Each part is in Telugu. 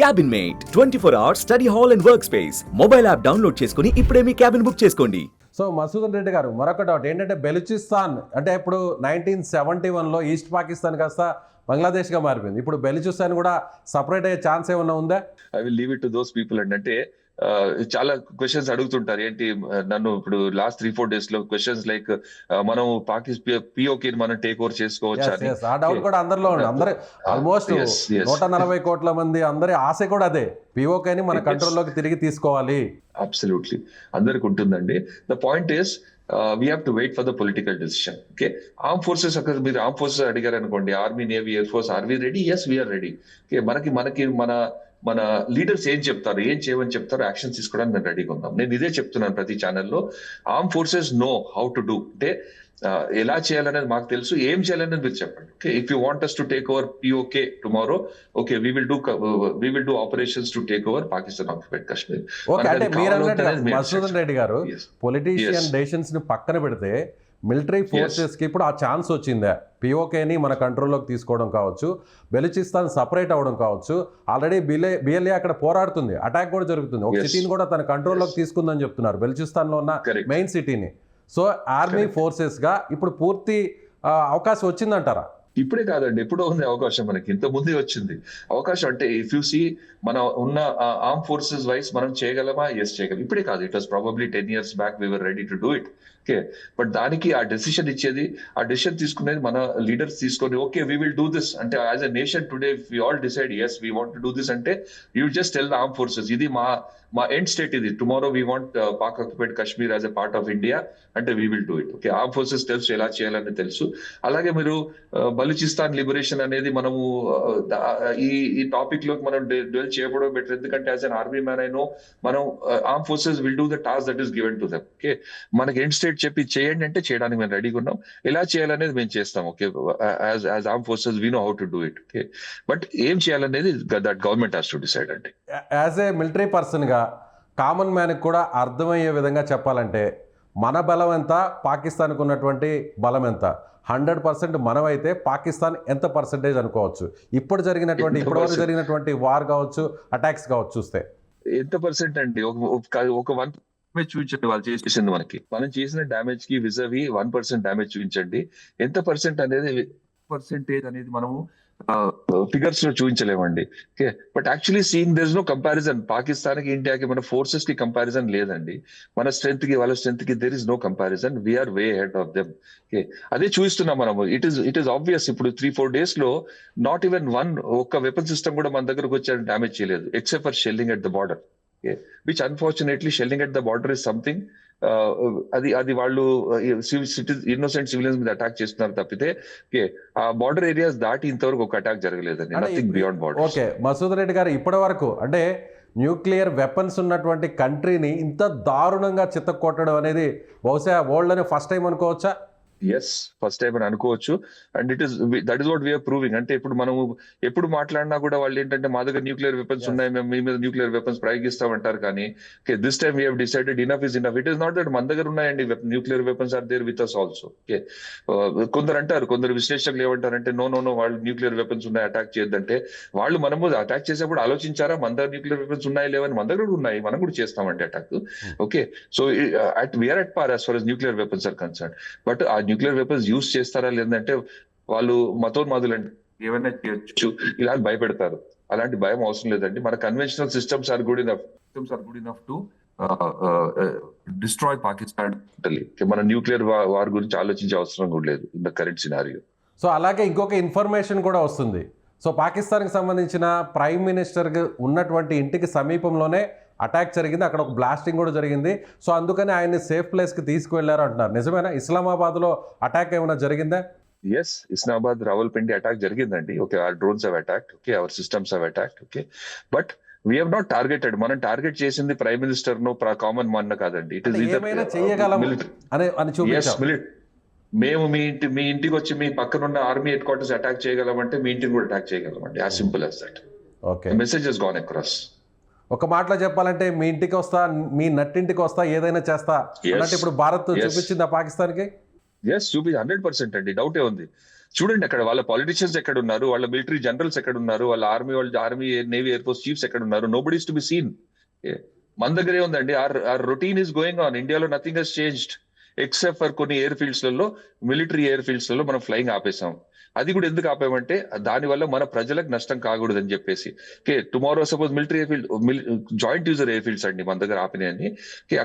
Cabin Mate twenty four hours study hall and work space mobile app download చేసుకుని ఇప్పుడే మీ క్యాబిన్ బుక్ చేసుకోండి. సో మసూదన్ రెడ్డి గారు మరొక డౌట్ ఏంటంటే బెలుచిస్తాన్ అంటే ఇప్పుడు నైన్టీన్ సెవెంటీ వన్లో ఈస్ట్ పాకిస్తాన్ కాస్త బంగ్లాదేశ్గా మారిపోయింది. ఇప్పుడు బెలుచిస్తాన్ కూడా సపరేట్ అయ్యే ఛాన్స్ ఏమన్నా ఉందా? I will leave it to those people అంటే చాలా క్వశ్చన్స్ అడుగుతుంటారు. ఏంటి నన్ను ఇప్పుడు లాస్ట్ త్రీ ఫోర్ డేస్లో క్వశ్చన్స్ లైక్ మనం పాకిస్తాన్ పిఓకే మనం టేక్ ఓవర్ చేసుకోవచ్చా. ఆ డౌట్ కూడా అందరిలో అందరు ఆల్మోస్ట్. నూట నలభై కోట్ల మంది అందరి ఆశ కూడా అదే. పిఓకేని మన. కంట్రోల్లోకి తిరిగి తీసుకోవాలి. అబ్సల్యూట్లీ అందరికి ఉంటుందండి. The point is we have to wait for the political decision okay arm forces అక్కడ మీరు ఆర్మ్ ఫోర్సెస్ అడిగారు అనుకోండి army navy air force are we ready yes we're ready okay మనకి మనకి మన మన లీడర్స్ ఏం చెప్తారు ఏం చేయమని చెప్తారు యాక్షన్ తీసుకోవడానికి మేము రెడీగా ఉన్నాం. నేను ఇదే చెప్తున్నాను ప్రతి ఛానల్లో. Arm forces know how to do అంటే ఎలా చేయాలనేది మాకు తెలుసు ఏం చేయాలనేది మీరు చెప్పండి. Okay if you want us to take over PoK tomorrow okay we will do we will do operations to take over Pakistan occupied Kashmir okay అంటే మీరు మసూదన్ రెడ్డి గారు. పొలిటీషియన్. డెసిషన్స్ని పక్కన పెడితే మిలిటరీ ఫోర్సెస్కి ఇప్పుడు ఆ ఛాన్స్ వచ్చిందా. పిఓకేని మన కంట్రోల్లోకి తీసుకోవడం కావచ్చు బెలుచిస్తాన్ సపరేట్ అవ్వడం కావచ్చు. ఆల్రెడీ బిలే బిఎల్ఏ అక్కడ పోరాడుతుంది అటాక్ కూడా జరుగుతుంది. ఒక. సిటీని కూడా తన కంట్రోల్లోకి తీసుకుందని చెప్తున్నారు. బెలుచిస్తాన్లో ఉన్న. మెయిన్ సిటీని. So army Correct. ఫోర్సెస్గా ఇప్పుడు పూర్తి అవకాశం వచ్చిందంటారా? ఇప్పుడే కాదండి ఎప్పుడో ఉంది అవకాశం మనకి. ఇంత ముందే వచ్చింది. అవకాశం అంటే ఇఫ్ యూ సీ మన ఉన్న ఆర్మ్ ఫోర్సెస్ వైస్ మనం చేయగలమా? ఎస్ చేయగలం. ఇప్పుడే కాదు. It was probably ten years back we're ready to do it okay. But దానికి ఆ డెసిషన్ ఇచ్చేది ఆ డెసిషన్ తీసుకునేది మన లీడర్స్ తీసుకొని okay we will do this అంటే as a nation today we all decide yes we want do this అంటే you just tell the arm forces ఇది మా మా ఎండ్ స్టేట్ ఇది. Tomorrow we want Pak occupied Kashmir as a part of India అంటే we will do it okay arm forces తెలుసు ఎలా చేయాలని తెలుసు. అలాగే మీరు uh, బలూచిస్తాన్ లిబరేషన్ అనేది మనము uh, uh, ఈ ఈ టాపిక్లోకి మనం డెల్ చేయకూడదు బెటర్. ఎందుకంటే యాజ్ అన్ ఆర్మీ మ్యాన్ అయినో మనం arm forces will do the task that is given to them okay మనకి ఎండ్ స్టేట్ చెప్పి చేయండి అంటే చేయడానికి మేము రెడీగా ఉన్నాం. ఎలా చేయాలనేది మేము చేస్తాం okay? As as arm forces we know how to do it okay? But ఏం చేయాలనేది that government has to decide అండి. యాజ్ ఏ మిలిటరీ పర్సన్గా కామన్ మ్యాన్కి కూడా అర్థమయ్యే విధంగా చెప్పాలంటే మన బలం ఎంత పాకిస్తాన్కి ఉన్నటువంటి బలం ఎంత? హండ్రెడ్ పర్సెంట్ మనమైతే పాకిస్తాన్ ఎంత పర్సెంటేజ్ అనుకోవచ్చు? ఇప్పుడు జరిగినటువంటి ఇప్పటివరకు? జరిగినటువంటి వార్ కావచ్చు అటాక్స్ కావచ్చు చూస్తే. ఎంత పర్సెంట్ అండి? ఒక వన్ చూపించండి వాళ్ళు చేసింది మనకి. మనం చేసిన డ్యామేజ్కి vis a vis one percent damage చూపించండి. ఎంత పర్సెంట్ అనేది పర్సెంటేజ్ అనేది మనము ఫిగర్స్లో చూపించలేమండి. Okay but actually seeing there is no comparison పాకిస్తాన్కి ఇండియాకి మన ఫోర్సెస్కి కంపారిజన్ లేదండి. మన స్ట్రెంత్కి వాళ్ళ స్ట్రెంత్కి there is no comparison we're way head of them okay అదే చూస్తున్నాం మనము. It is it is obvious ఇప్పుడు త్రీ ఫోర్ డేస్లో నాట్ ఈవెన్ వన్ ఒక్క వెపన్ సిస్టమ్ కూడా మన దగ్గరకు వచ్చి డ్యామేజ్ చేయలేదు. Except for shelling at the border which unfortunately shelling at the border is something అది అది వాళ్ళు ఇన్నోసెంట్ సివిలియన్స్ మీద అటాక్ చేస్తున్నారు తప్పితే ఓకే ఆ బార్డర్ ఏరియాస్ దాటి ఇంతవరకు ఒక అటాక్ జరగలేదండి. అంటే nothing beyond border okay Masud Reddy garu ఇప్పటి వరకు అంటే న్యూక్లియర్ వెపన్స్ ఉన్నటువంటి కంట్రీని ఇంత దారుణంగా చిత్తకొట్టడం అనేది బహుశా వరల్డ్లోనే ఫస్ట్ టైం అనుకోవచ్చా? ఎస్ ఫస్ట్ టైం అని అనుకోవచ్చు. And it is that is what we're proving అంటే ఇప్పుడు మనము ఎప్పుడు మాట్లాడినా కూడా వాళ్ళు ఏంటంటే మా దగ్గర న్యూక్లియర్ వెపన్స్. ఉన్నాయి మేము మీ మీద న్యూక్లియర్ వెపన్స్ ప్రయోగిస్తామంటారు కానీ okay this time we decided enough is enough it is not that మన దగ్గర ఉన్నాయండి nuclear weapons are there with us also okay కొందరు అంటారు కొందరు విశ్లేషకులు ఏమంటారంటే నో నో నో వాళ్ళు న్యూక్లియర్ వెపన్స్ ఉన్నాయి అటాక్ చేయొద్దంటే. వాళ్ళు మనము అటాక్ చేసేప్పుడు ఆలోచించారా మన దగ్గర న్యూక్లియర్ వెపన్స్ ఉన్నాయి లేవని? మన దగ్గర కూడా ఉన్నాయి మనం కూడా చేస్తామండి attack okay so at we're at par as far nuclear weapons are concern but ఆ న్యూక్లియర్ వెపన్స్ యూస్ చేస్తారా లేదంటే వాళ్ళు మతోన్మాదులు అంటే ఏమైనా చేయొచ్చు? ఇలా భయపెడతారు. అలాంటి భయం అవసరం లేదండి. మన conventional systems are good enough systems are good enough to destroy Pakistan మన న్యూక్లియర్ వార్ గురించి ఆలోచించే అవసరం కూడా లేదు in the current scenario so అలాగే ఇంకొక ఇన్ఫర్మేషన్ కూడా వస్తుంది. సో పాకిస్తాన్కి సంబంధించిన ప్రైమ్ మినిస్టర్ ఉన్నటువంటి ఇంటికి సమీపంలోనే అటాక్ జరిగింది అక్కడ ఒక బ్లాస్టింగ్ కూడా జరిగింది. సో అందుకని ఆయన్ని సేఫ్ ప్లేస్కి తీసుకువెళ్ళారు అంటున్నారు. నిజమేనా? ఇస్లామాబాద్లో అటాక్ ఏమైనా జరిగిందా? ఎస్ ఇస్లామాబాద్ రావల్పిండి అటాక్ జరిగిందండి. Okay our drones have attack okay our systems have attack okay but we have not targeted మనం టార్గెట్ చేసింది ప్రైమ్ మినిస్టర్ను కామన్ మన్ కాదండి. ఇట్ ఇస్ మేము మీ ఇంటి మీ ఇంటికి వచ్చి మీ పక్కన ఉన్న ఆర్మీ హెడ్ క్వార్టర్స్ అటాక్ చేయగలమంటే మీ ఇంటిని కూడా attack చేయగలమండి. As simple as that okay message is gone across ఒక మాటలో చెప్పాలంటే మీ ఇంటికి వస్తా మీ నట్టింటికి వస్తా ఏదైనా చేస్తా. అంటే ఇప్పుడు భారత్. చూపించిందా పాకిస్తాన్కి? ఎస్ చూపి హండ్రెడ్ పర్సెంట్ అండి. డౌటే ఉంది. చూడండి అక్కడ వాళ్ళ పాలిటిషియన్స్ ఎక్కడ ఉన్నారు వాళ్ళ మిలిటరీ జనరల్స్ ఎక్కడ ఉన్నారు వాళ్ళ ఆర్మీ వాళ్ళ army navy air force chiefs ఎక్కడ ఉన్నారు nobody's to be seen మన దగ్గరే ఉందండి. Our our routine is going on ఇండియాలో nothing has changed except for కొన్ని ఎయిర్ ఫీల్డ్స్లలో మిలిటరీ ఎయిర్ ఫీల్డ్స్లలో మనం ఫ్లయింగ్ ఆపేసాం అది కూడా ఎందుకు ఆపామంటే దాని వల్ల మన ప్రజలకు నష్టం కాకూడదు అని చెప్పేసి okay tomorrow suppose military airfield joint user airfields అండి మన దగ్గర ఆపినాయని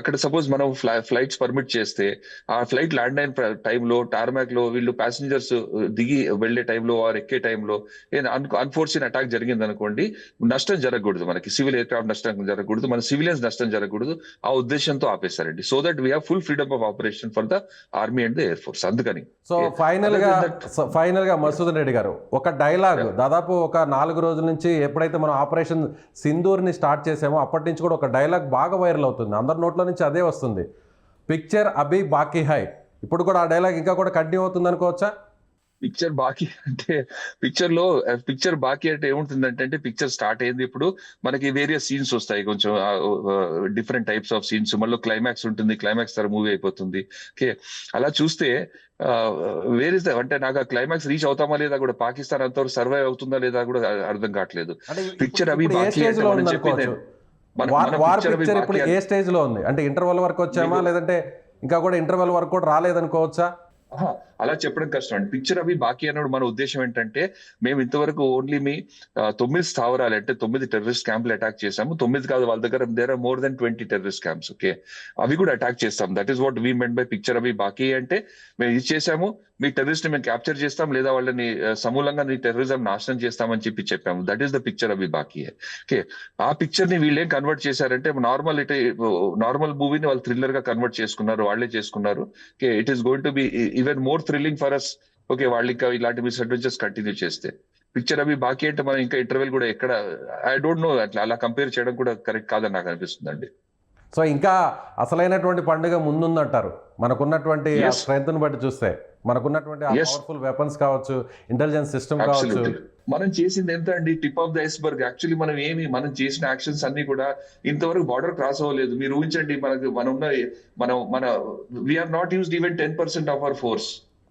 అక్కడ సపోజ్ మనం ఫ్లైట్స్ పర్మిట్ చేస్తే ఆ ఫ్లైట్ ల్యాండ్ అయిన టైంలో టార్మాక్లో వీళ్ళు ప్యాసింజర్స్ దిగి వెళ్ళే టైంలో ఆర్ ఎక్కే టైంలో అన్ఫోర్చున్ అటాక్ జరిగింది అనుకోండి నష్టం జరగకూడదు మనకి. సివిల్ ఎయిర్ క్రాఫ్ట్ నష్టం జరగకూడదు మన సివిలియన్స్ నష్టం జరగకూడదు ఆ ఉద్దేశంతో ఆపేశారండి. So that we have full freedom of operation for the army and the air force అందుకని. సో. ఫైనల్గా ఫైనల్గా మసూదన్ రెడ్డి గారు ఒక డైలాగ్ దాదాపు ఒక నాలుగు రోజుల నుంచి ఎప్పుడైతే మనం ఆపరేషన్ సింధూర్ని స్టార్ట్ చేసామో అప్పటి నుంచి కూడా ఒక డైలాగ్ బాగా వైరల్ అవుతుంది. అందరి నోట్ల నుంచి అదే వస్తుంది. పిక్చర్ అభి బాకీ హై. ఇప్పుడు కూడా ఆ డైలాగ్ ఇంకా కూడా కంటిన్యూ అవుతుంది అనుకోవచ్చా? పిక్చర్ బాకీ అంటే పిక్చర్లో పిక్చర్ బాకీ అంటే ఏముంటుందంటే అంటే పిక్చర్ స్టార్ట్ అయింది ఇప్పుడు మనకి వేరియస్ సీన్స్ వస్తాయి. కొంచెం డిఫరెంట్ టైప్స్ ఆఫ్ సీన్స్ మళ్ళీ క్లైమాక్స్ ఉంటుంది. క్లైమాక్స్ తర్వాత మూవీ అయిపోతుంది. ఓకే అలా చూస్తే వేరే అంటే నాకు ఆ క్లైమాక్స్ రీచ్ అవుతామా లేదా కూడా పాకిస్తాన్ అంతవరకు సర్వైవ్ అవుతుందా లేదా కూడా అర్థం కావట్లేదు. పిక్చర్ అవి ఏ బాకీ స్టేజ్ అంటే లో మనం ఉంది చెప్పింది అనుకోవచ్చు. మన- వార్ మన వార్ picture అవి పిక్చర్ ఇప్పుడు బాకీ ఏ స్టేజ్లో ఉంది? అంటే ఇంటర్వెల్ వరకు వచ్చామా లేదంటే ఇంకా కూడా ఇంటర్వెల్ వరకు కూడా రాలేదనుకోవచ్చా? అలా చెప్పడం కష్టం. అండి పిక్చర్ అవి బాకీ అన్నప్పుడు మన ఉద్దేశం ఏంటంటే మేము ఇంతవరకు ఓన్లీ మీ తొమ్మిది స్థావరాలు అంటే తొమ్మిది టెర్రరిస్ట్ క్యాంపులు అటాక్ చేసాము తొమ్మిది కాదు వాళ్ళ దగ్గర there are more than twenty terrorist camps okay అవి కూడా అటాక్ చేస్తాం. That is what we meant by picture అవి బాకీ అంటే మేము ఇది చేసాము మీ టెర్రరిస్ట్ని మేము క్యాప్చర్ చేస్తాం లేదా వాళ్ళని సమూలంగా నీ టెర్రరిజం నాశనం చేస్తామని చెప్పి చెప్పాము. దట్ ఈస్ ద పిక్చర్ అవి బాకీ. ఓకే ఆ పిక్చర్ని వీళ్ళేం కన్వర్ట్ చేశారంటే నార్మల్ ఇట్ నార్మల్ మూవీని వాళ్ళు థ్రిల్లర్గా కన్వర్ట్ చేసుకున్నారు వాళ్ళే చేసుకున్నారు. Okay it is going to be even more thrilling for us okay వాళ్ళు ఇంకా ఇలాంటి మిస్ అడ్వెంచర్స్ కంటిన్యూ చేస్తే. పిక్చర్ అవి బాకీ అంటే మనం ఇంకా ఇంటర్వెల్ కూడా ఎక్కడ ఐ డోంట్ నో అట్లా అలా కంపేర్ చేయడం కూడా కరెక్ట్ కాదని నాకు అనిపిస్తుంది అండి సో ఇంకా అసలైనటువంటి పండుగ ముందుందంటారు. మనకున్నటువంటి. స్ట్రెంత్ బట్టి చూస్తే. మనకున్నటువంటి. పవర్ఫుల్ వెపన్స్ కావచ్చు ఇంటెలిజెన్స్ సిస్టమ్ కావచ్చు. మనం చేసింది ఎంత అండి? Tip of the iceberg actually మనం ఏమి మనం చేసిన యాక్షన్స్ అన్ని కూడా ఇంతవరకు బార్డర్ క్రాస్ అవ్వలేదు. మీరు ఊహించండి మనకు మనం ఉన్న మనం మన we're not used even ten percent of our force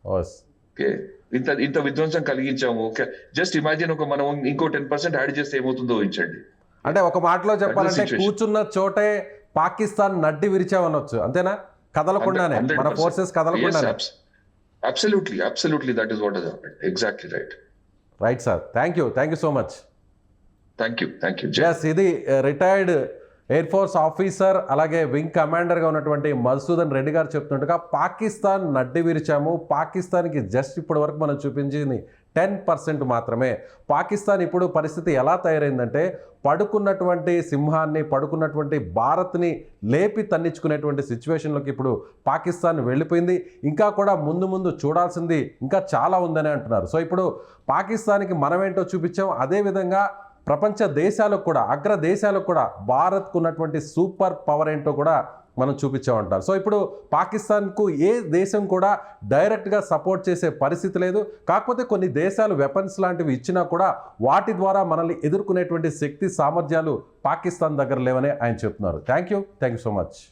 okay. ఇంత ఇంత విధ్వంసం కలిగించాము. ఓకే. జస్ట్ ఇమాజిన్ ఒక మనం ఇంకో టెన్ పర్సెంట్ యాడ్ చేస్తే ఏమవుతుందో ఊహించండి అంటే ఒక మాటలో చెప్పాలంటే. కూర్చున్న చోటే పాకిస్తాన్ నడ్డి విరిచామనొచ్చు. అంతేనా? కదలకుండానే. మన forces కదలకుండానే. Absolutely absolutely that is what exactly right right sir thank you thank you so much thank you thank you yes ఇది రిటైర్డ్ ఎయిర్ ఫోర్స్ ఆఫీసర్ అలాగే వింగ్ కమాండర్గా ఉన్నటువంటి మధుసూదన్ రెడ్డి గారు చెప్తుంటగా పాకిస్తాన్ నడ్డి విరిచాము. పాకిస్తాన్కి జస్ట్ ఇప్పటి వరకు మనం చూపించింది టెన్ పర్సెంట్ మాత్రమే. పాకిస్తాన్ ఇప్పుడు పరిస్థితి ఎలా తయారైందంటే పడుకున్నటువంటి సింహాన్ని పడుకున్నటువంటి భారత్ని లేపి తన్నించుకునేటువంటి సిచ్యువేషన్లోకి ఇప్పుడు పాకిస్తాన్ వెళ్ళిపోయింది. ఇంకా కూడా ముందు ముందు చూడాల్సింది ఇంకా చాలా ఉందని అంటున్నారు. సో ఇప్పుడు పాకిస్తాన్కి మనమేంటో చూపించాం. అదేవిధంగా ప్రపంచ దేశాలకు కూడా అగ్ర దేశాలకు కూడా భారత్కు ఉన్నటువంటి సూపర్ పవర్ ఏంటో కూడా మనం చూపించామంటారు సో ఇప్పుడు పాకిస్తాన్కు ఏ దేశం కూడా డైరెక్ట్గా సపోర్ట్ చేసే పరిస్థితి లేదు. కాకపోతే కొన్ని దేశాలు వెపన్స్ లాంటివి ఇచ్చినా కూడా వాటి ద్వారా మనల్ని ఎదుర్కొనేటువంటి శక్తి సామర్థ్యాలు పాకిస్తాన్ దగ్గర లేవని ఆయన చెప్తున్నారు. Thank you thank you so much.